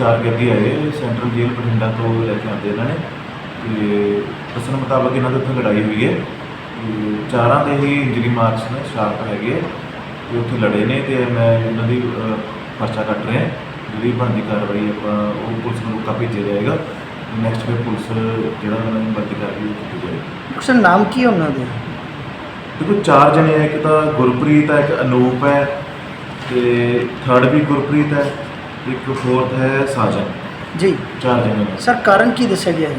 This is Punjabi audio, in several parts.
ਚਾਰ ਕੈਦੀ ਆਏ ਸੈਂਟਰਲ ਜੇਲ੍ਹ ਬਠਿੰਡਾ ਤੋਂ ਲੈ ਕੇ ਆਉਂਦੇ ਇਹਨਾਂ ਨੇ। ਤੇ ਦੱਸਣ ਮੁਤਾਬਕ ਇਹਨਾਂ ਦੇ ਉੱਥੇ ਲੜਾਈ ਹੋਈ ਹੈ। ਤੇ ਚਾਰਾਂ ਦੇ ਹੀ ਇੰਜਰੀ ਮਾਰਕਸ ਨੇ ਸ਼ਾਰਪ ਹੈਗੇ ਆ। ਤੇ ਉੱਥੇ ਲੜੇ ਨੇ ਤੇ ਮੈਂ ਇਹਨਾਂ ਦੀ ਅਹ, ਪਰਚਾ ਕੱਟ ਰਿਹਾ। ਜਿਹੜੀ ਬਣਦੀ ਕਾਰਵਾਈ ਆਪਾਂ ਉਹ ਪੁਲਿਸ ਨੂੰ ਰੁਕਾ ਭੇਜਿਆ ਜਾਏਗਾ। ਨੈਕਸਟ ਫਿਰ ਪੁਲਿਸ ਜਿਹੜਾ ਉਹਨਾਂ ਨੂੰ ਬਣਦੀ ਕਾਰਵਾਈ ਉਹ ਕੀਤੀ ਜਾਏਗੀ। ਸਰ ਨਾਮ ਕੀ ਹੈ ਉਹਨਾਂ ਦੇ? ਦੇਖੋ ਚਾਰ ਜਣੇ ਆ ਇੱਕ ਤਾਂ ਗੁਰਪ੍ਰੀਤ ਹੈ ਇੱਕ ਅਨੂਪ ਹੈ ਤੇ ਥਰਡ ਵੀ ਗੁਰਪ੍ਰੀਤ ਹੈ। ਇੱਕ ਫੋਰਥ ਹੈ ਸਾਜਨ। ਜੀ। ਚਾਰ ਜਣੇ ਨੇ। ਸਰ ਕਾਰਨ ਕੀ ਦੱਸਿਆ ਗਿਆ ਹੈ?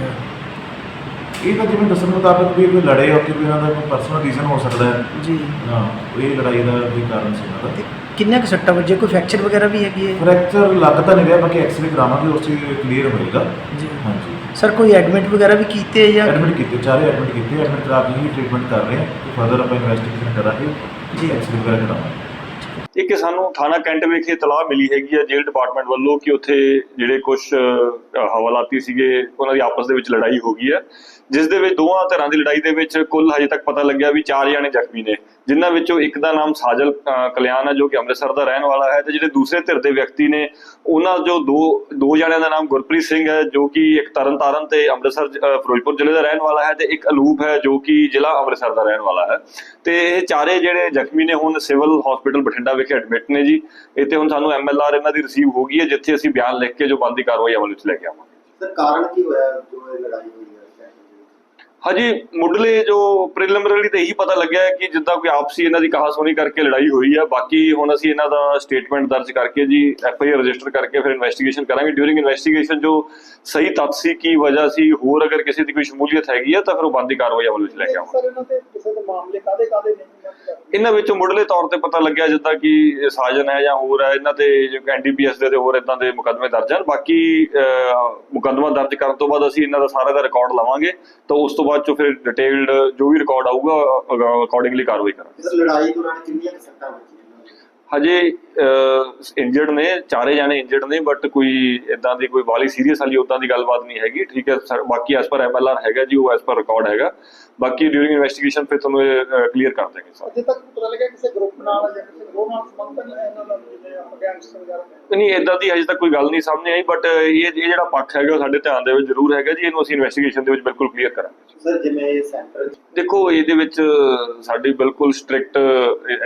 ਇਹ ਤਾਂ ਜਿਵੇਂ ਦੱਸਣ ਮੁਤਾਬਕ ਵੀ ਕੋਈ ਲੜੇ ਹੋ ਕਿ ਵੀ ਉਹਨਾਂ ਦਾ ਕੋਈ ਪਰਸਨਲ ਰੀਜ਼ਨ ਹੋ ਸਕਦਾ ਹੈ। ਜੀ। ਹਾਂ ਇਹ ਲੜਾਈ ਦਾ ਕੋਈ ਕਾਰਨ ਸੀ ਉਹਨਾਂ ਦਾ। ਕਿੰਨੇ ਕੁ ਸੱਟਾਂ ਵੱਜੇ ਕੋਈ ਫ੍ਰੈਕਚਰ ਵਗੈਰਾ ਵੀ ਹੈਗੀ ਹੈ? ਫ੍ਰੈਕਚਰ ਲੱਗ ਤਾਂ ਨਹੀਂ ਰਿਹਾ ਬਾਕੀ ਐਕਸਰੇ ਕਰਾਵਾਂਗੇ ਉਸ ਚੀਜ਼ ਕਲੀਅਰ ਹੋਏਗਾ। ਜੀ। ਹਾਂਜੀ। ਸਰ ਕੋਈ ਐਡਮਿਟ ਵਗੈਰਾ ਵੀ ਕੀਤੇ ਹੈ ਜਾਂ ਐਡਮਿਟ ਕੀਤੇ ਚਾਰੇ ਐਡਮਿਟ ਕੀਤੇ ਐਡਮਿਟ ਕਰਾ ਕੇ ਹੀ ਟ੍ਰੀਟਮੈਂਟ ਕਰ ਰਹੇ ਹਾਂ। ਫਰਦਰ ਆਪਾਂ ਇਨਵੈਸਟੀਗੇਸ਼ਨ ਕਰਾਂਗੇ। ਜੀ। ਐਕਸਰੇ ਵਗੈਰਾ ਕਰਾਵਾਂਗੇ। ਇੱਕ ਸਾਨੂੰ ਥਾਣਾ ਕੈਂਟ ਵਿਖੇ ਤਲਾਹ ਮਿਲੀ ਹੈਗੀ ਆ, ਜੇਲ੍ਹ ਡਿਪਾਰਟਮੈਂਟ ਵੱਲੋਂ ਕਿ ਉੱਥੇ ਜਿਹੜੇ ਕੁਝ ਹਵਾਲਾਤੀ ਸੀਗੇ, ਉਹਨਾਂ ਦੀ ਆਪਸ ਦੇ ਵਿੱਚ ਲੜਾਈ ਹੋ ਗਈ ਹੈ। ਜਿਸ ਦੇ ਵਿੱਚ ਦੋਵਾਂ ਧਿਰਾਂ ਦੀ ਲੜਾਈ ਦੇ ਵਿੱਚ ਕੁੱਲ ਹਜੇ ਤੱਕ ਪਤਾ ਲੱਗਿਆ ਵੀ ਚਾਰ ਜਣੇ ਜ਼ਖਮੀ ਨੇ। ਜਿਨ੍ਹਾਂ ਵਿੱਚੋਂ ਇੱਕ ਦਾ ਨਾਮ ਸਾਜਲ ਕਲਿਆਣ ਹੈ, ਜੋ ਕਿ ਅੰਮ੍ਰਿਤਸਰ ਦਾ ਰਹਿਣ ਵਾਲਾ ਹੈ ਤੇ ਜਿਹੜੇ ਦੂਸਰੇ ਧਿਰ ਦੇ ਵਿਅਕਤੀ ਨੇ, ਉਹਨਾਂ ਜੋ ਦੋ ਦੋ ਜਣਿਆਂ ਦਾ ਨਾਮ ਗੁਰਪ੍ਰੀਤ ਸਿੰਘ ਹੈ, ਜੋ ਕਿ ਇੱਕ ਤਰਨਤਾਰਨ ਤੇ ਅੰਮ੍ਰਿਤਸਰ ਫਿਰੋਜ਼ਪੁਰ ਜ਼ਿਲ੍ਹੇ ਦਾ ਰਹਿਣ ਵਾਲਾ ਹੈ ਤੇ ਇੱਕ ਅਲੂਪ ਹੈ, ਜੋ ਕਿ ਜ਼ਿਲ੍ਹਾ ਅੰਮ੍ਰਿਤਸਰ ਦਾ ਰਹਿਣ ਵਾਲਾ ਹੈ। ਤੇ ਇਹ ਚਾਰੇ ਜਿਹੜੇ ਜ਼ਖਮੀ ਨੇ, ਹੁਣ ਸਿਵਲ ਹਸਪੀਟਲ ਬਠਿੰਡਾ ਵਿਖੇ ਐਡਮਿਟ ਨੇ ਜੀ। ਇੱਥੇ ਹੁਣ ਸਾਨੂੰ ਐਮਐਲਆਰ ਇਹਨਾਂ ਦੀ ਰਿਸੀਵ ਹੋ ਗਈ ਹੈ, ਜਿੱਥੇ ਅਸੀਂ ਬਿਆਨ ਲਿਖ ਕੇ ਜੋ ਬੰਦੀ ਕਾਰਵਾਈ ਅਮਲ ਵਿੱਚ ਲੈ ਕੇ ਆਵਾਂਗੇ। ਸਰ, ਕਾਰਨ ਕੀ ਹੋਇਆ, ਜੋ ਇਹ ਲੜਾਈ ਹੋਈ? ਹੈ ਹਾਂਜੀ ਮੁੱਢਲੇ ਜੋ ਪ੍ਰੀਲਿਮਿਨਰੀ ਤੇ ਇਹੀ ਪਤਾ ਲੱਗਿਆ ਕਿ ਜਿੱਦਾਂ ਕੋਈ ਆਪਸੀ ਇਹਨਾਂ ਦੀ ਕਹਾਸੁਣੀ ਕਰਕੇ ਲੜਾਈ ਹੋਈ ਹੈ ਬਾਕੀ ਹੁਣ ਅਸੀਂ ਇਹਨਾਂ ਦਾ ਸਟੇਟਮੈਂਟ ਦਰਜ ਕਰਕੇ ਜੀ ਐਫ ਆਈ ਆਰ ਰਜਿਸਟਰ ਕਰਕੇ ਫਿਰ ਇਨਵੈਸਟੀਗੇਸ਼ਨ ਕਰਾਂਗੇ। ਡਿਊਰਿੰਗ ਇਨਵੈਸਟੀਗੇਸ਼ਨ ਜੋ ਸਹੀ ਤੱਥ ਸੀ ਕੀ ਵਜ੍ਹਾ ਸੀ ਹੋਰ ਅਗਰ ਕਿਸੇ ਦੀ ਕੋਈ ਸ਼ਮੂਲੀਅਤ ਹੈਗੀ ਹੈ ਤਾਂ ਫਿਰ ਉਹ ਬੰਦੀ ਕਾਰਵਾਈ ਅਮਲ ਵਿੱਚ ਲੈ ਕੇ ਆਵਾਂਗੇ। ਸਰ ਇਹਨਾਂ ਤੇ ਕਿਸੇ ਦੇ ਮਾਮਲੇ ਕਾਦੇ ਕਾਦੇ ਨਹੀਂ ਇਹਨਾਂ ਵਿੱਚੋਂ ਮੁੱਢਲੇ ਤੌਰ ਤੇ ਪਤਾ ਲੱਗਿਆ ਜਿੱਦਾਂ ਕਿ ਸਾਜਨ ਹੈ ਜਾਂ ਹੋਰ ਹੈ ਇਹਨਾਂ ਤੇ ਐਨਡੀਪੀਐਸ ਦੇ ਤੇ ਹੋਰ ਇਦਾਂ ਦੇ ਮੁਕੱਦਮੇ ਦਰਜ ਹਨ। ਬਾਕੀ ਮੁਕੱਦਮਾ ਦਰਜ ਕਰਨ ਤੋਂ ਬਾਅਦ ਅਸੀਂ ਇਹਨਾਂ ਦਾ ਸਾਰਾ ਦਾ ਰਿਕਾਰਡ ਲਵਾਂਗੇ। ਤਾਂ ਉਸ ਤੋਂ ਬਾਅਦ ਚੋਂ ਫਿਰ ਡਿਟੇਲਡ ਜੋ ਵੀ ਰਿਕਾਰਡ ਆਊਗਾ ਅਕੋਰਡਿੰਗਲੀ ਕਾਰਵਾਈ ਕਰਾਂਗੇ। ਇਸ ਲੜਾਈ ਦੌਰਾਨ ਕਿੰਨੀਆਂ ਸੱਟਾਂ ਵੱਜੀਆਂ? ਹਜੇ ਇੰਜਰਡ ਨੇ ਚਾਰੇ ਜਾਣੇ ਇੰਜਰਡ ਨੇ ਬਟ ਕੋਈ ਇਦਾਂ ਦੀ ਕੋਈ ਵਾਲੀ ਸੀਰੀਅਸ ਵਾਲੀ ਉਦਾਂ ਦੀ ਗੱਲਬਾਤ ਨਹੀਂ ਹੈਗੀ। ਠੀਕ ਹੈ ਬਾਕੀ ਐਸ ਪਰ ਐਮਐਲਆਰ ਹੈਗਾ ਜੀ ਉਹ ਐਸ ਪਰ ਰਿਕਾਰਡ ਹੈਗਾ। ਬਾਕੀ ਡਿਊਰਿੰਗ ਇਨਵੈਸਟੀਗੇਸ਼ਨ ਫਿਰ ਤੁਹਾਨੂੰ ਇਹ ਕਲੀਅਰ ਕਰ ਦੇਣਗੇ ਸਰ। ਅਜੇ ਤੱਕ ਪਤਾ ਲੱਗਿਆ ਕਿਸੇ ਗਰੁੱਪ ਨਾਲ ਜਾਂ ਕਿਸੇ ਗਰੋਹ ਨਾਲ ਸੰਬੰਧ ਤਾਂ ਨਹੀਂ ਹੈ ਇਹਨਾਂ ਦਾ ਜਿਵੇਂ ਆਪਾਂ ਗੈਂਗਸਟਰ ਵਗੈਰਾ। ਨਹੀਂ ਇਦਾਂ ਦੀ ਹਜੇ ਤੱਕ ਕੋਈ ਗੱਲ ਨਹੀਂ ਸਾਹਮਣੇ ਆਈ ਬਟ ਇਹ ਇਹ ਜਿਹੜਾ ਪੱਖ ਹੈਗਾ ਸਾਡੇ ਧਿਆਨ ਦੇ ਵਿੱਚ ਜ਼ਰੂਰ ਹੈਗਾ ਜੀ ਇਹਨੂੰ ਅਸੀਂ ਇਨਵੈਸਟੀਗੇਸ਼ਨ ਦੇ ਵਿੱਚ ਬਿਲਕੁਲ ਕਲੀਅਰ ਕਰਾਂਗੇ। ਸਰ ਜਿਵੇਂ ਇਹ ਸੈਂਟਰ ਦੇਖੋ ਇਹਦੇ ਵਿੱਚ ਸਾਡੀ ਬਿਲਕੁਲ ਸਟ੍ਰਿਕਟ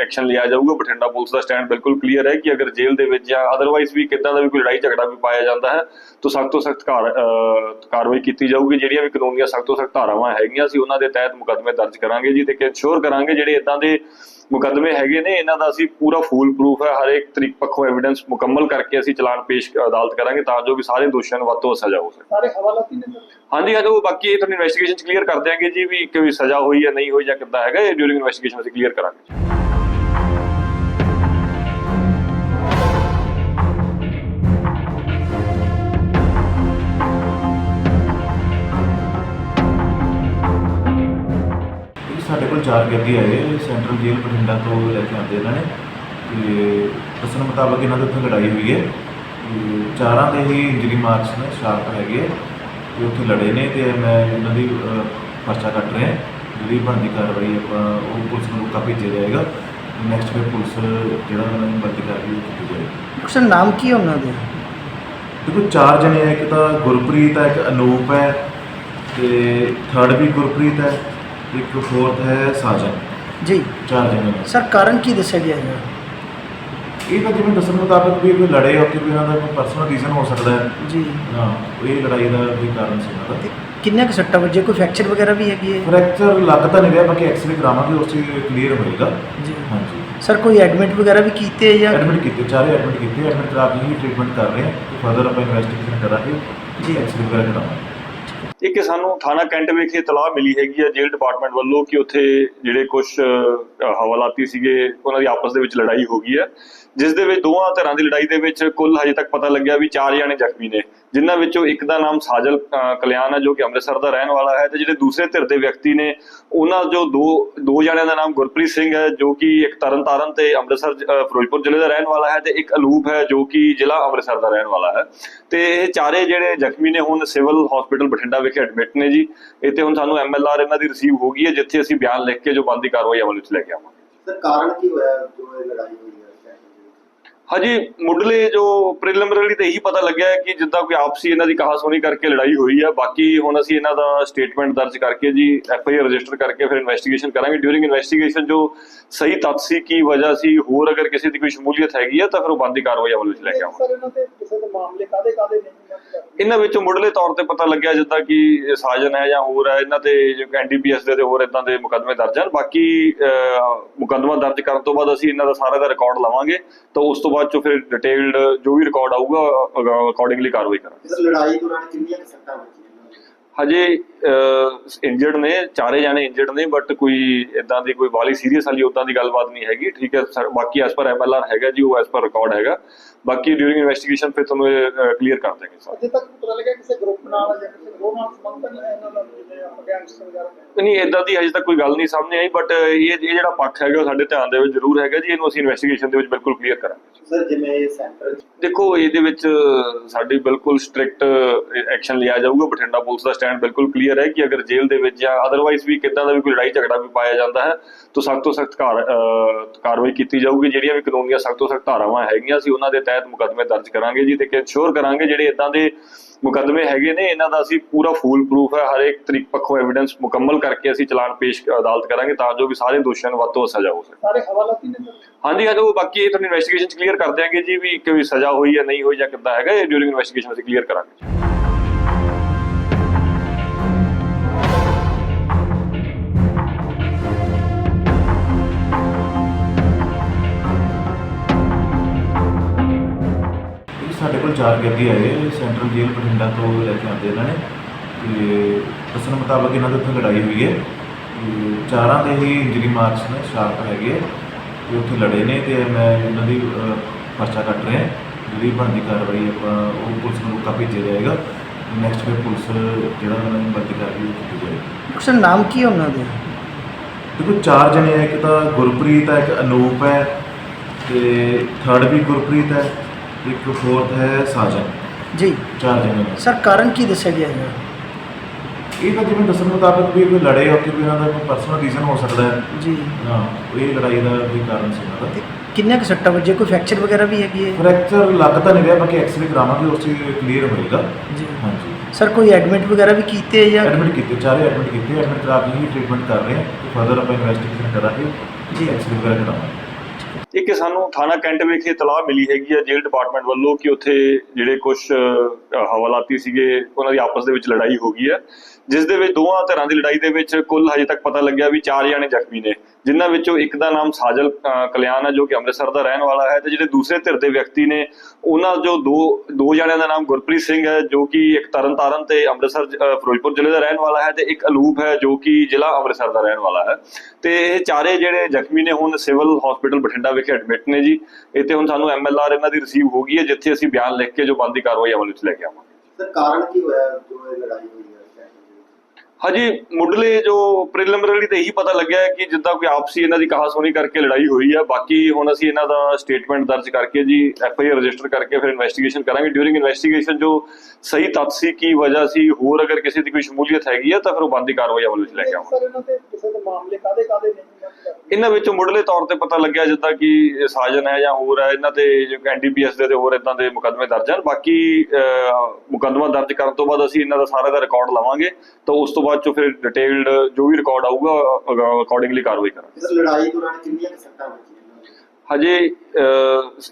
ਐਕਸ਼ਨ ਲਿਆ ਜਾਊਗਾ ਬਠਿੰਡਾ ਪੁਲਿਸ ਦਾ ਸਟੈਂਡ ਬਿਲਕੁਲ ਕਲੀਅਰ ਹੈ ਕਿ ਅਗਰ ਜੇਲ੍ਹ ਦੇ ਵਿੱਚ ਜਾਂ ਅਦਰਵਾਈਜ਼ ਵੀ ਕਿੱਦਾਂ ਦਾ ਵੀ ਕੋਈ ਲੜਾਈ ਝਗੜਾ ਵੀ ਪਾਇਆ ਜਾਂਦਾ ਹੈ ਤਾਂ ਸਖਤ ਤੋਂ ਸਖਤ ਕਾਰਵਾਈ ਕੀਤੀ ਜਾਊਗੀ ਜਿਹੜੀਆਂ ਵੀ ਕਾਨੂੰਨੀਆਂ ਸਖਤ ਤੋਂ ਸਖਤ ਧਾਰਾਵਾਂ ਹੈਗੀਆਂ ਸੀ ਉਹਨਾਂ ਦੇ ਤਹਿਤ ਮੁਕੱਦਮੇ ਦਰਜ ਕਰਾਂਗੇ ਜੀ ਤੇ ਕਿ ਕਰਾਂਗੇ ਜਿਹੜੇ ਇਦਾਂ ਦੇ ਮੁਕੱਦਮੇ ਹੈਗੇ ਨੇ ਇਹਨਾਂ ਦਾ ਅਸੀਂ ਪੂਰਾ ਫੂਲ ਪ੍ਰੂਫ ਹੈ ਹਰ ਇੱਕ ਤਰੀਕ ਪੱਖੋਂ ਐਵੀਡੈਂਸ ਮੁਕੰਮਲ ਕਰਕੇ ਅਸੀਂ ਚਲਾਨ ਪੇਸ਼ ਅਦਾਲਤ ਕਰਾਂਗੇ ਤਾਂ ਜੋ ਵੀ ਸਾਰੇ ਦੋਸ਼ੀਆਂ ਨੂੰ ਵੱਧ ਤੋਂ ਵੱਧ ਸਜ਼ਾ ਹੋ ਸਕੇ। ਸਾਰੇ ਹਵਾਲਾਤੀ ਨੇ ਹਾਂਜੀ ਹਾਂਜੀ ਉਹ ਬਾਕੀ ਇਹ ਤੁਹਾਨੂੰ ਇਨਵੈਸਟੀਗੇਸ਼ਨ ਚ ਕਲੀਅਰ ਕਰ ਦਿਆਂਗੇ ਜੀ ਵੀ ਕੋਈ ਸਜ਼ਾ ਹੋਈ ਜਾਂ ਨਹੀਂ ਹੋਈ ਜਾਂ ਕਿੱਦਾਂ ਹੈਗਾ ਇਹ ਡਿਊਰਿੰਗ ਇਨਵੈਸਟੀਗੇਸ਼ਨ ਅਸੀਂ ਕਲੀਅਰ ਕਰਾਂਗੇ ਸਾਡੇ ਕੋਲ ਚਾਰ ਕੈਦੀ ਆਏ ਸੈਂਟਰਲ ਜੇਲ੍ਹ ਬਠਿੰਡਾ ਤੋਂ ਲੈ ਕੇ ਆਉਂਦੇ ਇਹਨਾਂ ਨੇ। ਤੇ ਦੱਸਣ ਮੁਤਾਬਕ ਇਹਨਾਂ ਦੇ ਉੱਥੇ ਲੜਾਈ ਹੋਈ ਹੈ। ਤੇ ਚਾਰਾਂ ਦੇ ਹੀ ਇੰਜਰੀ ਮਾਰਕਸ ਨੇ ਸ਼ਾਰਪ ਹੈਗੇ ਤੇ ਉੱਥੇ ਲੜੇ ਨੇ ਤੇ ਮੈਂ ਇਹਨਾਂ ਦੀ ਪਰਚਾ ਕੱਟ ਰਿਹਾ। ਜਿਹੜੀ ਬਣਦੀ ਕਾਰਵਾਈ ਆਪਾਂ ਉਹ ਪੁਲਿਸ ਨੂੰ ਰੁਕਾ ਭੇਜਿਆ ਜਾਏਗਾ। ਨੈਕਸਟ ਫਿਰ ਪੁਲਿਸ ਜਿਹੜਾ ਉਹਨਾਂ ਨੂੰ ਬਣਦੀ ਕਾਰਵਾਈ ਕੀਤੀ ਜਾਏਗੀ। ਸਰ ਨਾਮ ਕੀ ਹੈ ਉਹਨਾਂ ਦੇ? ਦੇਖੋ ਚਾਰ ਜਣੇ ਆ ਇੱਕ ਤਾਂ ਗੁਰਪ੍ਰੀਤ ਹੈ ਇੱਕ ਅਨੂਪ ਹੈ। ਤੇ ਥਰਡ ਵੀ ਗੁਰਪ੍ਰੀਤ ਹੈ। ਇੱਕ ਫੋਰਥ ਹੈ ਸਾਜਨ। ਜੀ। ਚਾਰ ਜਣੇ। ਨੇ ਸਰ ਕਾਰਨ ਕੀ ਦੱਸਿਆ ਗਿਆ ਹੈ ਇਹ ਤਾਂ ਜਿਵੇਂ ਦੱਸਣ ਮੁਤਾਬਕ ਵੀ ਕੋਈ ਲੜੇ ਹੋ ਕਿ ਵੀ ਉਹਨਾਂ ਦਾ ਕੋਈ ਪਰਸਨਲ ਰੀਜ਼ਨ ਹੋ ਸਕਦਾ ਹੈ। ਜੀ। ਹਾਂ ਇਹ ਲੜਾਈ ਦਾ ਕੋਈ ਕਾਰਨ ਸੀ ਉਹਨਾਂ ਦਾ। ਕਿੰਨੇ ਕੁ ਸੱਟਾਂ ਵੱਜੇ ਕੋਈ ਫ੍ਰੈਕਚਰ ਵਗੈਰਾ ਵੀ ਹੈਗੀ ਹੈ? ਫ੍ਰੈਕਚਰ ਲੱਗ ਤਾਂ ਨਹੀਂ ਰਿਹਾ ਬਾਕੀ ਐਕਸਰੇ ਕਰਾਵਾਂਗੇ ਉਸ ਚੀਜ਼ ਕਲੀਅਰ ਹੋਏਗਾ। ਜੀ। ਹਾਂਜੀ। ਸਰ ਕੋਈ ਐਡਮਿਟ ਵਗੈਰਾ ਵੀ ਕੀਤੇ ਹੈ ਜਾਂ ਐਡਮਿਟ ਕੀਤੇ ਚਾਰੇ ਐਡਮਿਟ ਕੀਤੇ। ਐਡਮਿਟ ਕਰਾ ਕੇ ਹੀ ਟ੍ਰੀਟਮੈਂਟ ਕਰ ਰਹੇ ਹਾਂ। ਫਰਦਰ ਆਪਾਂ ਇਨਵੈਸਟੀਗੇਸ਼ਨ ਕਰਾਂਗੇ। ਜੀ। ਐਕਸਰੇ ਵਗੈਰਾ ਕਰਾਵਾਂਗੇ। ਇੱਕ ਸਾਨੂੰ ਥਾਣਾ ਕੈਂਟ ਵਿਖੇ ਤਲਾਹ ਮਿਲੀ ਹੈਗੀ ਆ, ਜੇਲ੍ਹ ਡਿਪਾਰਟਮੈਂਟ ਵੱਲੋਂ ਕਿ ਉੱਥੇ ਜਿਹੜੇ ਕੁਝ ਹਵਾਲਾਤੀ ਸੀਗੇ, ਉਹਨਾਂ ਦੀ ਆਪਸ ਦੇ ਵਿੱਚ ਲੜਾਈ ਹੋ ਗਈ ਹੈ, ਜਿਸ ਦੇ ਵਿੱਚ ਦੋਵਾਂ ਧਿਰਾਂ ਦੀ ਲੜਾਈ ਦੇ ਵਿੱਚ ਕੁੱਲ ਹਜੇ ਤੱਕ ਪਤਾ ਲੱਗਿਆ ਵੀ ਚਾਰ ਜਣੇ ਜ਼ਖਮੀ ਨੇ। ਜਿਨ੍ਹਾਂ ਵਿੱਚੋਂ ਇੱਕ ਦਾ ਨਾਮ ਸਾਜਲ ਕਲਿਆਣ ਹੈ ਜੋ ਕਿ ਅੰਮ੍ਰਿਤਸਰ ਦਾ ਰਹਿਣ ਵਾਲਾ ਹੈ ਤੇ ਜਿਹੜੇ ਦੂਸਰੇ ਧਿਰ ਦੇ ਵਿਅਕਤੀ ਨੇ, ਉਹਨਾਂ ਜੋ ਦੋ ਦੋ ਜਣਿਆਂ ਦਾ ਨਾਮ ਗੁਰਪ੍ਰੀਤ ਸਿੰਘ ਹੈ, ਜੋ ਕਿ ਇੱਕ ਤਰਨਤਾਰਨ ਤੇ ਅੰਮ੍ਰਿਤਸਰ ਫਿਰੋਜ਼ਪੁਰ ਜ਼ਿਲ੍ਹੇ ਦਾ ਰਹਿਣ ਵਾਲਾ ਹੈ ਤੇ ਇੱਕ ਅਲੂਪ ਹੈ, ਜੋ ਕਿ ਜ਼ਿਲ੍ਹਾ ਅੰਮ੍ਰਿਤਸਰ ਦਾ ਰਹਿਣ ਵਾਲਾ ਹੈ। ਤੇ ਇਹ ਚਾਰੇ ਜਿਹੜੇ ਜ਼ਖਮੀ ਨੇ, ਹੁਣ ਸਿਵਲ ਹਸਪੀਟਲ ਬਠਿੰਡਾ ਵਿਖੇ ਐਡਮਿਟ ਨੇ ਜੀ। ਇੱਥੇ ਹੁਣ ਸਾਨੂੰ ਐਮਐਲਆਰ ਇਹਨਾਂ ਦੀ ਰਿਸੀਵ ਹੋ ਗਈ ਹੈ, ਜਿੱਥੇ ਅਸੀਂ ਬਿਆਨ ਲਿਖ ਕੇ ਜੋ ਬੰਦੀ ਕਾਰਵਾਈ ਅਮਲ ਵਿੱਚ ਲੈ ਕੇ ਆਵਾਂਗੇ। ਸਰ, ਕਾਰਨ ਕੀ ਹੋਇਆ ਜੋ ਇਹ ਲੜਾਈ ਹੋਈ? ਹੈ ਹਜੇ ਮੁੱਢਲੇ ਜੋ ਪ੍ਰੀਲਿਮਿਨਰੀ ਤੇ ਇਹੀ ਪਤਾ ਲੱਗਿਆ ਕਿ ਜਿੱਦਾਂ ਕੋਈ ਆਪਸੀ ਇਹਨਾਂ ਦੀ ਕਹਾ ਸੁਣੀ ਕਰਕੇ ਲੜਾਈ ਹੋਈ ਹੈ ਬਾਕੀ ਹੁਣ ਅਸੀਂ ਇਹਨਾਂ ਦਾ ਸਟੇਟਮੈਂਟ ਦਰਜ ਕਰਕੇ ਜੀ ਐਫ ਆਈ ਆਰ ਰਜਿਸਟਰ ਕਰਕੇ ਫਿਰ ਇਨਵੈਸਟੀਗੇਸ਼ਨ ਕਰਾਂਗੇ। ਡਿਊਰਿੰਗ ਇਨਵੈਸਟੀਗੇਸ਼ਨ ਜੋ ਸਹੀ ਤੱਥ ਸੀ ਕੀ ਵਜ੍ਹਾ ਸੀ ਹੋਰ ਅਗਰ ਕਿਸੇ ਦੀ ਕੋਈ ਸ਼ਮੂਲੀਅਤ ਹੈਗੀ ਹੈ ਤਾਂ ਫਿਰ ਉਹ ਬੰਦੀ ਕਾਰਵਾਈ ਅਮਲ ਵਿੱਚ ਲੈ ਕੇ ਆਵਾਂਗੇ। ਸਰ ਇਹਨਾਂ ਤੇ ਕਿਸੇ ਦੇ ਮਾਮਲੇ ਕਾਦੇ ਕਾਦੇ ਨਹੀਂ ਹੈ ਇਹਨਾਂ ਵਿੱਚੋਂ ਮੁੱਢਲੇ ਤੌਰ ਤੇ ਪਤਾ ਲੱਗਿਆ ਜਿੱਦਾਂ ਕਿ ਸਾਜਨ ਹੈ ਜਾਂ ਹੋਰ ਹੈ ਇਹਨਾਂ ਤੇ ਜੋ ਐਨਡੀਪੀਐਸ ਦੇ ਤੇ ਹੋਰ ਇਦਾਂ ਦੇ ਮੁਕੱਦਮੇ ਦਰਜ ਹਨ। ਬਾਕੀ ਮੁਕੱਦਮਾ ਦਰਜ ਕਰਨ ਤੋਂ ਬਾਅਦ ਅਸੀਂ ਇਹਨਾਂ ਦਾ ਸਾਰਾ ਦਾ ਰਿਕਾਰਡ ਲਵਾਂਗੇ ਤਾਂ ਉਸ ਤੋਂ ਬਾਅਦ ਚੋਂ ਫਿਰ ਡਿਟੇਲਡ ਜੋ ਵੀ ਰਿਕਾਰਡ ਆਊਗਾ ਅਕੋਰਡਿੰਗਲੀ ਕਾਰਵਾਈ ਕਰਾਂਗੇ। ਇਸ ਲੜਾਈ ਦੌਰਾਨ ਕਿੰਨੀਆਂ ਕੁ ਸੱਟਾਂ ਵੱਜੀਆਂ? ਹਜੇ ਇੰਜਰਡ ਨੇ ਚਾਰੇ ਜਾਣੇ ਇੰਜਰਡ ਨੇ ਬਟ ਕੋਈ ਇਦਾਂ ਦੀ ਕੋਈ ਵਾਲੀ ਸੀਰੀਅਸ ਵਾਲੀ ਉਦਾਂ ਦੀ ਗੱਲਬਾਤ ਨਹੀਂ ਹੈਗੀ ਠੀਕ ਹੈ ਬਾਕੀ ਐਸ ਪਰ ਐਮਐਲਆਰ ਹੈਗਾ ਜੀ ਉਹ ਐਸ ਪਰ ਰਿਕਾਰਡ ਹੈਗਾ। ਬਾਕੀ ਡਿਊਰਿੰਗ ਇਨਵੈਸਟੀਗੇਸ਼ਨ ਫਿਰ ਤੁਹਾਨੂੰ ਕਲੀਅਰ ਕਰ ਦੇਣਗੇ ਸਰ। ਅਜੇ ਤੱਕ ਪਤਾ ਲੱਗਿਆ ਕਿਸੇ ਗਰੁੱਪ ਨਾਲ ਜਾਂ ਕਿਸੇ ਗਰੋਹ ਨਾਲ ਸੰਬੰਧ ਨਹੀਂ ਹੈ ਇਹਨਾਂ ਦਾ ਜਿਵੇਂ ਆਪਾਂ ਗੈਂਗਸਟਰ ਵਗੈਰਾ। ਨਹੀਂ ਇਦਾਂ ਦੀ ਹਜੇ ਤੱਕ ਕੋਈ ਗੱਲ ਨਹੀਂ ਸਾਹਮਣੇ ਆਈ ਬਟ ਇਹ ਇਹ ਜਿਹੜਾ ਪੱਖ ਹੈਗਾ ਉਹ ਸਾਡੇ ਧਿਆਨ ਦੇ ਵਿੱਚ ਜ਼ਰੂਰ ਹੈਗਾ ਜੀ ਇਹਨੂੰ ਅਸੀਂ ਇਨਵੈਸਟੀਗੇਸ਼ਨ ਦੇ ਵਿੱਚ ਬਿਲਕੁਲ ਕਲੀਅਰ ਕਰਾਂਗੇ। ਸਰ ਜਿਵੇਂ ਇਹ ਸੈਂਟਰ ਦੇਖੋ ਇਹਦੇ ਵਿੱਚ ਸਾਡੀ ਬਿਲਕੁਲ ਸਟ੍ਰਿਕਟ ਐਕਸ਼ਨ ਲਿਆ ਜਾਊਗਾ। ਬਠਿੰਡਾ ਪੁਲਿਸ ਦਾ ਸਟੈਂਡ ਬਿਲਕੁਲ ਕਲੀਅਰ ਹੈ ਕਿ ਅਗਰ ਜੇਲ੍ਹ ਦੇ ਵਿੱਚ ਜਾਂ ਅਦਰਵਾਈਜ਼ ਵੀ ਕਿੱਦਾਂ ਦਾ ਵੀ ਕੋਈ ਲੜਾਈ ਝਗੜਾ ਵੀ ਪਾਇਆ ਜਾਂਦਾ ਹੈ ਤਾਂ ਸਖਤ ਤੋਂ ਸਖਤ ਕਾਰਵਾਈ ਕੀਤੀ ਜਾਊਗੀ। ਜਿਹੜੀਆਂ ਵੀ ਕਾਨੂੰਨੀਆਂ ਸਖਤ ਤੋਂ ਸਖਤ ਧਾਰਾਵਾਂ ਹੈਗੀਆਂ ਸੀ ਉਹਨਾਂ ਦੇ ਤਹਿਤ ਮੁਕੱਦਮੇ ਦਰਜ ਕਰਾਂਗੇ ਜੀ ਤੇ ਕਿ ਇੰਸ਼ੋਰ ਕਰਾਂਗੇ ਜਿਹੜੇ ਇਦਾਂ ਦੇ ਮੁਕੱਦਮੇ ਹੈਗੇ ਨੇ ਇਹਨਾਂ ਦਾ ਅਸੀਂ ਪੂਰਾ ਫੂਲ ਪ੍ਰੂਫ ਹੈ ਹਰ ਇੱਕ ਤਰੀਕ ਪੱਖੋਂ ਐਵੀਡੈਂਸ ਮੁਕੰਮਲ ਕਰਕੇ ਅਸੀਂ ਚਲਾਨ ਪੇਸ਼ ਅਦਾਲਤ ਕਰਾਂਗੇ ਤਾਂ ਜੋ ਵੀ ਸਾਰੇ ਦੋਸ਼ੀਆਂ ਨੂੰ ਵੱਧ ਤੋਂ ਸਜ਼ਾ ਹੋ ਸਕੇ। ਸਾਰੇ ਹਵਾਲਾਤੀ ਨੇ ਹਾਂਜੀ ਹਾਂਜੀ ਉਹ ਬਾਕੀ ਇਹ ਤੁਹਾਨੂੰ ਇਨਵੈਸਟੀਗੇਸ਼ਨ ਚ ਕਲੀਅਰ ਕਰ ਦਿਆਂਗੇ ਜੀ ਵੀ ਕੋਈ ਸਜ਼ਾ ਹੋਈ ਜਾਂ ਨਹੀਂ ਹੋਈ ਜਾਂ ਕਿੱਦਾਂ ਹੈਗਾ ਇਹ ਡਿਊਰਿੰਗ ਇਨਵੈਸਟੀਗੇਸ਼ਨ ਅਸੀਂ ਕਲੀਅਰ ਕਰਾਂਗੇ। ਚਾਰ ਕੈਦੀ ਆਏ ਸੈਂਟਰਲ ਜੇਲ੍ਹ ਬਠਿੰਡਾ ਤੋਂ ਲੈ ਕੇ ਆਉਂਦੇ ਇਹਨਾਂ ਨੇ। ਤੇ ਦੱਸਣ ਮੁਤਾਬਕ ਇਹਨਾਂ ਦੇ ਉੱਥੇ ਲੜਾਈ ਹੋਈ ਹੈ। ਤੇ ਚਾਰਾਂ ਦੇ ਹੀ ਇੰਜਰੀ ਮਾਰਕਸ ਨੇ ਸ਼ਾਰਪ ਹੈਗੇ ਆ। ਤੇ ਉੱਥੇ ਲੜੇ ਨੇ ਤੇ ਮੈਂ ਇਹਨਾਂ ਦੀ ਅਹ, ਪਰਚਾ ਕੱਟ ਰਿਹਾ। ਜਿਹੜੀ ਬਣਦੀ ਕਾਰਵਾਈ ਆਪਾਂ ਉਹ ਪੁਲਿਸ ਨੂੰ ਰੁਕਾ ਭੇਜਿਆ ਜਾਏਗਾ। ਨੈਕਸਟ ਫਿਰ ਪੁਲਿਸ ਜਿਹੜਾ ਉਹਨਾਂ ਨੂੰ ਬਣਦੀ ਕਾਰਵਾਈ ਉਹ ਕੀਤੀ ਜਾਏਗੀ। ਸਰ ਨਾਮ ਕੀ ਹੈ ਉਹਨਾਂ ਦੇ? ਦੇਖੋ ਚਾਰ ਜਣੇ ਆ ਇੱਕ ਤਾਂ ਗੁਰਪ੍ਰੀਤ ਹੈ ਇੱਕ ਅਨੂਪ ਹੈ ਤੇ ਥਰਡ ਵੀ ਗੁਰਪ੍ਰੀਤ ਹੈ ਇੱਕ ਫੋਰਥ ਹੈ ਸਾਜਨ। ਜੀ। ਚਾਰ ਜਣੇ ਨੇ। ਸਰ ਕਾਰਨ ਕੀ ਦੱਸਿਆ ਗਿਆ ਹੈ? ਇਹ ਤਾਂ ਜਿਵੇਂ ਦੱਸਣ ਮੁਤਾਬਕ ਵੀ ਕੋਈ ਲੜੇ ਹੋ ਕਿ ਵੀ ਇਹਨਾਂ ਦਾ ਕੋਈ ਪਰਸਨਲ ਰੀਜ਼ਨ ਹੋ ਸਕਦਾ ਹੈ। ਜੀ। ਹਾਂ ਇਹ ਲੜਾਈ ਦਾ ਵੀ ਕਾਰਨ ਸੀ ਇਹਨਾਂ ਦਾ। ਕਿੰਨੇ ਕੁ ਸੱਟਾਂ ਵੱਜੇ ਕੋਈ ਫ੍ਰੈਕਚਰ ਵਗੈਰਾ ਵੀ ਹੈਗੀ ਹੈ? ਫ੍ਰੈਕਚਰ ਲੱਗ ਤਾਂ ਨਹੀਂ ਰਿਹਾ ਬਾਕੀ ਐਕਸਰੇ ਕਰਾਵਾਂਗੇ ਉਸ ਚੀਜ਼ ਕਲੀਅਰ ਹੋਏਗਾ। ਜੀ। ਹਾਂਜੀ। ਸਰ ਕੋਈ ਐਡਮਿਟ ਵਗੈਰਾ ਵੀ ਕੀਤੇ ਜਾਂ ਐਡਮਿਟ ਕੀਤੇ ਚਾਰੇ ਐਡਮਿਟ ਕੀਤੇ ਐਡਮਿਟ ਕਰਾ ਕੇ ਹੀ ਟ੍ਰੀਟਮੈਂਟ ਕਰ ਰਹੇ ਹਾਂ। ਫਰਦਰ ਆਪਾਂ ਇਨਵੈਸਟੀਗੇਸ਼ਨ ਕਰਾਂਗੇ ਜੀ। ਐਕਸਰੇ ਵਗੈਰਾ ਕਰਾਵਾਂਗੇ। ਇੱਕ ਸਾਨੂੰ ਥਾਣਾ ਕੈਂਟ ਵਿਖੇ ਤਲਾਹ ਮਿਲੀ ਹੈਗੀ ਆ, ਜੇਲ੍ਹ ਡਿਪਾਰਟਮੈਂਟ ਵੱਲੋਂ ਕਿ ਉੱਥੇ ਜਿਹੜੇ ਕੁਝ ਹਵਾਲਾਤੀ ਸੀਗੇ, ਉਹਨਾਂ ਦੀ ਆਪਸ ਦੇ ਵਿੱਚ ਲੜਾਈ ਹੋ ਗਈ ਹੈ। ਜਿਸ ਦੇ ਵਿੱਚ ਦੋਵਾਂ ਧਿਰਾਂ ਦੀ ਲੜਾਈ ਦੇ ਵਿੱਚ ਕੁੱਲ ਹਜੇ ਤੱਕ ਪਤਾ ਲੱਗਿਆ ਵੀ ਚਾਰ ਜਣੇ ਜ਼ਖਮੀ ਨੇ, ਜਿਨ੍ਹਾਂ ਵਿੱਚੋਂ ਇੱਕ ਦਾ ਨਾਮ ਸਾਜਲ ਕਲਿਆਣ ਹੈ ਜੋ ਕਿ ਅੰਮ੍ਰਿਤਸਰ ਦਾ ਰਹਿਣ ਵਾਲਾ ਹੈ ਤੇ ਜਿਹੜੇ ਦੂਸਰੇ ਧਿਰ ਦੇ ਵਿਅਕਤੀ ਨੇ, ਉਹਨਾਂ ਜੋ ਦੋ ਦੋ ਜਣਿਆਂ ਦਾ ਨਾਮ ਗੁਰਪ੍ਰੀਤ ਸਿੰਘ ਹੈ, ਜੋ ਕਿ ਇੱਕ ਤਰਨਤਾਰਨ ਤੇ ਅੰਮ੍ਰਿਤਸਰ ਫਿਰੋਜ਼ਪੁਰ ਜ਼ਿਲ੍ਹੇ ਦਾ ਰਹਿਣ ਵਾਲਾ ਹੈ ਤੇ ਇੱਕ ਅਲੂਪ ਹੈ, ਜੋ ਕਿ ਜ਼ਿਲ੍ਹਾ ਅੰਮ੍ਰਿਤਸਰ ਦਾ ਰਹਿਣ ਵਾਲਾ ਹੈ। ਤੇ ਇਹ ਚਾਰੇ ਜਿਹੜੇ ਜ਼ਖਮੀ ਨੇ, ਹੁਣ ਸਿਵਲ ਹਸਪੀਟਲ ਬਠਿੰਡਾ ਵਿਖੇ ਐਡਮਿਟ ਨੇ ਜੀ। ਇੱਥੇ ਹੁਣ ਸਾਨੂੰ ਐਮਐਲਆਰ ਇਹਨਾਂ ਦੀ ਰਿਸੀਵ ਹੋ ਗਈ ਹੈ, ਜਿੱਥੇ ਅਸੀਂ ਬਿਆਨ ਲਿਖ ਕੇ ਜੋ ਬੰਦੀ ਕਾਰਵਾਈ ਅਮਲ ਵਿੱਚ ਲੈ ਕੇ ਆਵਾਂਗੇ। ਸਰ, ਕਾਰਨ ਕੀ ਹੋਇਆ ਜੋ ਇਹ ਲੜਾਈ ਹੋਈ ਹਜੇ ਮੁੱਢਲੇ ਜੋ ਪ੍ਰੀਲਿਮਿਨਰੀ ਤੇ ਇਹੀ ਪਤਾ ਲੱਗਿਆ ਹੈ ਕਿ ਜਿੱਦਾਂ ਕੋਈ ਆਪਸੀ ਇਹਨਾਂ ਦੀ ਕਹਾ ਸੁਣੀ ਕਰਕੇ ਲੜਾਈ ਹੋਈ ਹੈ ਬਾਕੀ ਹੁਣ ਅਸੀਂ ਇਹਨਾਂ ਦਾ ਸਟੇਟਮੈਂਟ ਦਰਜ ਕਰਕੇ ਜੀ ਐਫ ਆਈ ਆਰ ਰਜਿਸਟਰ ਕਰਕੇ ਫਿਰ ਇਨਵੈਸਟੀਗੇਸ਼ਨ ਕਰਾਂਗੇ। ਡਿਊਰਿੰਗ ਇਨਵੈਸਟੀਗੇਸ਼ਨ ਜੋ ਸਹੀ ਤੱਥ ਸੀ ਕੀ ਵਜ੍ਹਾ ਸੀ ਹੋਰ ਅਗਰ ਕਿਸੇ ਦੀ ਕੋਈ ਸ਼ਮੂਲੀਅਤ ਹੈਗੀ ਹੈ ਤਾਂ ਫਿਰ ਉਹ ਬੰਦੀ ਕਾਰਵਾਈ ਅਮਲ ਵਿੱਚ ਲੈ ਕੇ ਆਵਾਂਗੇ। ਸਰ ਇਹਨਾਂ ਤੇ ਕਿਸੇ ਦੇ ਮਾਮਲੇ ਕਾਦੇ ਕਾਦੇ ਇਹਨਾਂ ਵਿੱਚੋਂ ਮੁੱਢਲੇ ਤੌਰ ਤੇ ਪਤਾ ਲੱਗਿਆ ਜਿੱਦਾਂ ਕਿ ਇਹ ਸਾਜਨ ਹੈ ਜਾਂ ਹੋਰ ਹੈ ਇਹਨਾਂ ਤੇ ਜੋ ਐਨਡੀਪੀਐਸ ਦੇ ਤੇ ਹੋਰ ਇਦਾਂ ਦੇ ਮੁਕੱਦਮੇ ਦਰਜ ਹਨ। ਬਾਕੀ ਮੁਕੱਦਮਾ ਦਰਜ ਕਰਨ ਤੋਂ ਬਾਅਦ ਅਸੀਂ ਇਹਨਾਂ ਦਾ ਸਾਰਾ ਦਾ ਰਿਕਾਰਡ ਲਵਾਂਗੇ ਤਾਂ ਉਸ ਤੋਂ ਬਾਅਦ ਚੋਂ ਫਿਰ ਡਿਟੇਲਡ ਜੋ ਵੀ ਰਿਕਾਰਡ ਆਊਗਾ ਅਕੋਰਡਿੰਗਲੀ ਕਾਰਵਾਈ ਕਰਾਂਗੇ। ਇਸ ਲੜਾਈ ਦੌਰਾਨ ਕਿੰਨੀਆਂ ਕੁ ਸੱਟਾਂ ਵੱਜੀਆਂ? ਹਜੇ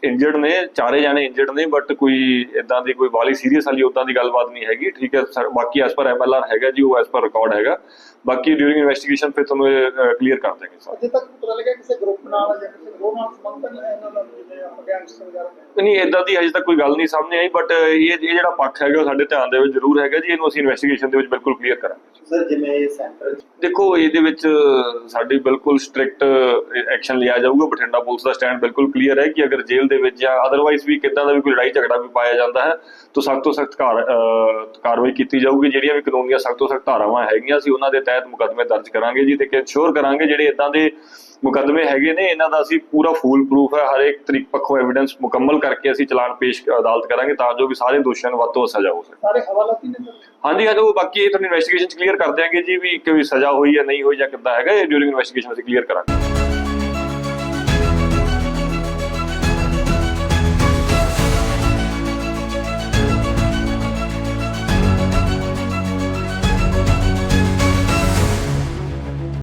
ਇੰਜਰਡ ਨੇ ਚਾਰੇ ਜਾਣੇ ਇੰਜਰਡ ਨੇ ਬਟ ਕੋਈ ਇਦਾਂ ਦੀ ਕੋਈ ਵਾਲੀ ਸੀਰੀਅਸ ਵਾਲੀ ਉਦਾਂ ਦੀ ਗੱਲਬਾਤ ਨਹੀਂ ਹੈਗੀ ਠੀਕ ਹੈ ਸਰ ਬਾਕੀ ਐਸ ਪਰ ਐਮਐਲਆਰ ਹੈਗਾ ਜੀ ਉਹ ਐਸ ਪਰ ਰਿਕਾਰਡ ਹੈਗਾ। ਬਾਕੀ ਡਿਊਰਿੰਗ ਇਨਵੈਸਟੀਗੇਸ਼ਨ ਫਿਰ ਤੁਹਾਨੂੰ ਕਲੀਅਰ ਕਰ ਦੇਣਗੇ ਸਰ। ਅਜੇ ਤੱਕ ਪਤਾ ਲੱਗਿਆ ਕਿਸੇ ਗਰੁੱਪ ਨਾਲ ਜਾਂ ਕਿਸੇ ਨਹੀਂ ਹੈ ਇਹਨਾਂ ਦਾ ਜਿਵੇਂ ਆਪਾਂ ਗੈਂਗਸਟਰ ਵਗੈਰਾ ਨੇ। ਨਹੀਂ ਇਦਾਂ ਦੀ ਹਜੇ ਤੱਕ ਕੋਈ ਗੱਲ ਨਹੀਂ ਸਾਹਮਣੇ ਆਈ ਬਟ ਇਹ ਇਹ ਜਿਹੜਾ ਪੱਖ ਹੈਗਾ ਉਹ ਸਾਡੇ ਧਿਆਨ ਦੇ ਵਿੱਚ ਜ਼ਰੂਰ ਹੈਗਾ ਜੀ ਇਹਨੂੰ ਅਸੀਂ ਇਨਵੈਸਟੀਗੇਸ਼ਨ ਦੇ ਵਿੱਚ ਬਿਲਕੁਲ ਕਲੀਅਰ ਕਰਾਂਗੇ ਸਰ ਜਿਵੇਂ ਇਹ ਸੈਂਟਰ ਦੇਖੋ ਇਹਦੇ ਵਿੱਚ ਸਾਡੀ ਬਿਲਕੁਲ ਸਟ੍ਰਿਕਟ ਐਕਸ਼ਨ ਲਿਆ ਜਾਊਗਾ ਬਠਿੰਡਾ ਪੁਲਿਸ ਦਾ ਸਟੈਂਡ ਬਿਲਕੁਲ ਕਲੀਅਰ ਹੈ ਕਿ ਅਗਰ ਜੇਲ੍ਹ ਦੇ ਵਿੱਚ ਜਾਂ ਅਦਰਵਾਈਜ਼ ਵੀ ਕਿੱਦਾਂ ਦਾ ਵੀ ਕੋਈ ਲੜਾਈ ਝਗੜਾ ਵੀ ਪਾਇਆ ਜਾਂਦਾ ਹੈ ਤਾਂ ਸਖਤ ਤੋਂ ਸਖਤ ਕਾਰਵਾਈ ਕੀਤੀ ਜਾਊਗੀ ਜਿਹੜੀਆਂ ਵੀ ਕਾਨੂੰਨੀਆਂ ਸਖਤ ਤੋਂ ਸਖਤ ਧਾਰਾਵਾਂ ਹੈਗੀਆਂ ਸੀ ਉਹਨਾਂ ਦੇ ਤਹਿਤ ਮੁਕੱਦਮੇ ਦਰਜ ਕਰਾਂਗੇ ਜੀ ਤੇ ਕਿ ਇੰਸ਼ੋਰ ਕਰਾਂਗੇ ਜਿਹੜੇ ਇਦਾਂ ਦੇ ਮੁਕੱਦਮੇ ਹੈਗੇ ਨੇ ਇਹਨਾਂ ਦਾ ਅਸੀਂ ਪੂਰਾ ਫੂਲ ਪ੍ਰੂਫ ਹੈ ਹਰ ਇੱਕ ਤਰੀਕ ਪੱਖੋਂ ਐਵੀਡੈਂਸ ਮੁਕੰਮਲ ਕਰਕੇ ਅਸੀਂ ਚਲਾਨ ਪੇਸ਼ ਅਦਾਲਤ ਕਰਾਂਗੇ ਤਾਂ ਜੋ ਵੀ ਸਾਰੇ ਦੋਸ਼ੀਆਂ ਨੂੰ ਵੱਧ ਤੋਂ ਵੱਧ ਸਜ਼ਾ ਹੋ ਸਕੇ। ਸਾਰੇ ਹਵਾਲਾਤੀ ਨੇ? ਹਾਂਜੀ ਹਾਂਜੀ ਉਹ ਬਾਕੀ ਇਹ ਤੁਹਾਨੂੰ ਇਨਵੈਸਟੀਗੇਸ਼ਨ ਚ ਕਲੀਅਰ ਕਰ ਦਿਆਂਗੇ ਜੀ ਵੀ ਕੋਈ ਸਜ਼ਾ ਹੋਈ ਜਾਂ ਨਹੀਂ ਹੋਈ ਜਾਂ ਕਿੱਦਾਂ ਹੈਗਾ ਇਹ ਡਿਊਰਿੰਗ ਇਨਵੈਸਟੀਗੇਸ਼ਨ ਅਸੀਂ ਕਲੀਅਰ ਕਰਾਂਗੇ।